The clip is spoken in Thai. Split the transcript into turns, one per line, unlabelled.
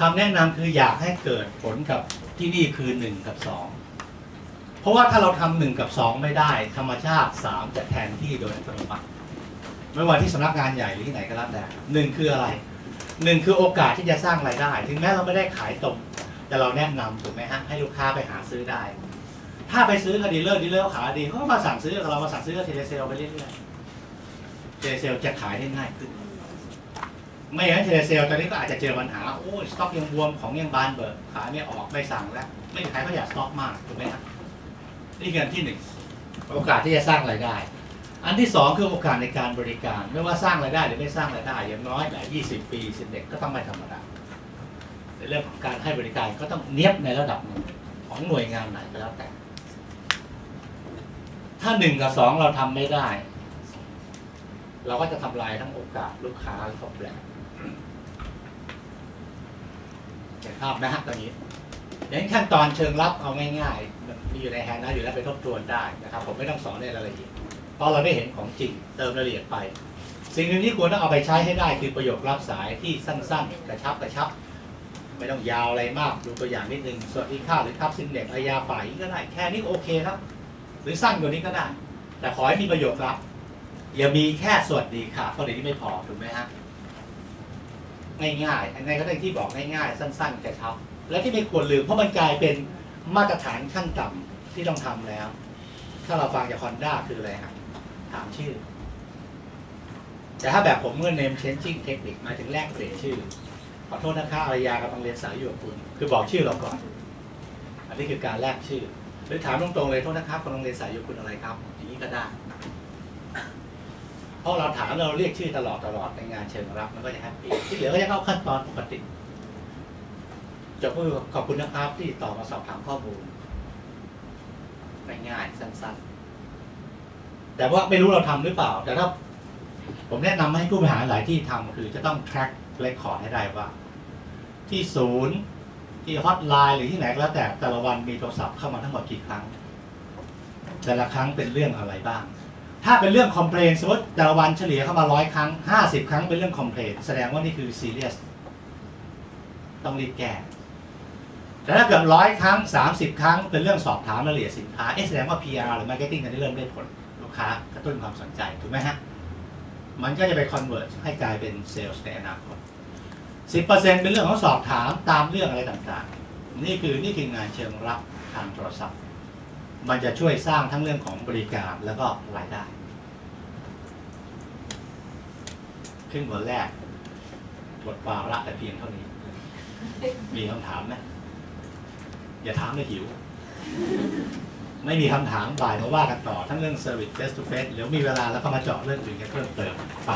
คำแนะนำคืออยากให้เกิดผลกับที่นี่คือหนึ่งกับสองเพราะว่าถ้าเราทำหนึ่งกับสองไม่ได้ ธรรมชาติสามจะแทนที่โดยอัตโนมัติไม่ว่าที่สำนักงานใหญ่หรือที่ไหนก็แล้วแต่หนึ่งคืออะไรหนึ่งคือโอกาสที่จะสร้างรายได้ ถึงแม้เราไม่ได้ขายตรง แต่เราแนะนำถูกไหมฮะให้ลูกค้าไปหาซื้อได้ ถ้าไปซื้อกับดีลเลอร์ดีลเลอร์ขายดีเขาก็มาสั่งซื้อกับเรามาสั่งซื้อกับเทเลเซลไปเรื่อยๆเทเลเซลจะขายได้ง่ายขึ้น ไม่อย่างนั้นเทเลเซลตอนนี้ก็อาจจะเจอปัญหาโอ้ยสต็อกยังบวมของยังบานเบิกขายไม่ออกไม่สั่งแล้ว ไม่มีใครเขาอยากสต็อกมากถูกไหมครับนี่คืออันที่หนึ่งโอกาสที่จะสร้างรายได้ อันที่สองคือโอกาสในการบริการ ไม่ว่าสร้างรายได้หรือไม่สร้างรายได้อย่างน้อยแหละ20ปีสิเด็กก็ต้องไม่ธรรมดาในเรื่องของการให้บริการก็ต้องเนียบในระดับหนึ่งของหน่วยงานไหนก็แล้วแต่ ถ้าหนึ่งกับสองเราทำไม่ได้ เราก็จะทำลายทั้งโอกาสลูกค้าและก็แบรนด์ เห็นภาพนะฮะตอนนี้อย่างขั้นตอนเชิงรับเอาง่ายๆ มีอยู่ในแฮนด์นะอยู่แล้วไปทบทวนได้นะครับ ผมไม่ต้องสอนในรายละเอียดเพราะเราได้เห็นของจริงเติมรายละเอียดไป สิ่งหนึ่งที่ควรต้องเอาไปใช้ให้ได้คือประโยครับสายที่สั้นๆ กระชับกระชับ ไม่ต้องยาวอะไรมากดูตัวอย่างนิดนึงสวัสดีค่ะหรือครับซินเด็กอายาฝ่ายก็ได้แค่นี้โอเคครับ หรือสั้นกว่านี้ก็ได้ แต่ขอให้มีประโยคลับอย่ามีแค่สวัสดีค่ะเพราะเดี๋ยวนี้ไม่พอถูกไหมฮะ ง่ายๆอันนี้ก็ได้ที่บอกง่ายๆ สั้นๆกระชับ และที่ไม่ควรลืมเพราะมันกลายเป็นมาตรฐานขั้นต่ำที่ต้องทำแล้ว ถ้าเราฟังจากคอนด้าคืออะไรฮะถามชื่อ แต่ถ้าแบบผมเมื่อ name changing technique มาถึงแลกเปลี่ยนชื่อ ขอโทษนะคะอารยากำลังเรียนสายอยู่กับคุณ คือบอกชื่อเราก่อน อันนี้คือการแลกชื่อ หรือถามตรงๆเลยโทษนะครับกำลังเรียนสายอยู่คุณอะไรครับ อย่างนี้ก็ได้ เพราะเราถามเราเรียกชื่อตลอดตลอดในงานเชิงรับมันก็จะแฮปปี้ที่เหลือก็จะเข้าขั้นตอนปกติจบมือขอบคุณนะครับที่ต่อมาสอบถามข้อมูลง่ายๆสั้นๆ แต่ว่าไม่รู้เราทำหรือเปล่า แต่ถ้าผมแนะนำให้ผู้บริหารหลายที่ทำคือจะต้อง track record ให้ได้ว่า ที่ศูนย์ที่ฮอตไลน์หรือที่ไหนก็แล้วแต่แต่ละวันมีโทรศัพท์เข้ามาทั้งหมดกี่ครั้ง แต่ละครั้งเป็นเรื่องอะไรบ้าง ถ้าเป็นเรื่องคอมเพลนสมมติแต่ละวันเฉลี่ยเข้ามาร้อยครั้งห้าสิบครั้งเป็นเรื่องคอมเพลนแสดงว่านี่คือซีเรียสต้องรีบแก้แต่ถ้าเกิดร้อยครั้งสามสิบครั้ง เป็นเรื่องสอบถามรายละเอียดสินค้าเอ๊ะแสดงว่า PR หรือ Marketing กันได้เริ่มได้ผลลูกค้ากระตุ้นความสนใจถูกไหมฮะ มันก็จะไปคอนเวิร์ตให้กลายเป็นเซลล์ในอนาคตสิบเปอร์เซ็นเป็นเรื่องของสอบถามตามเรื่องอะไรต่างๆ นี่คือนี่คืองานเชิงรับทางโทรศัพท์ มันจะช่วยสร้างทั้งเรื่องของบริการแล้วก็รายได้ครึ่งวันแรกบทวาระแต่เพียงเท่านี้ มีคำถามไหมอย่าถามเลยหิว ไม่มีคำถามบ่ายมาว่ากันต่อ ทั้งเรื่อง Service Face to Face เดี๋ยวมีเวลาแล้วก็มาเจาะเรื่องอื่นกันเพิ่มเติมไป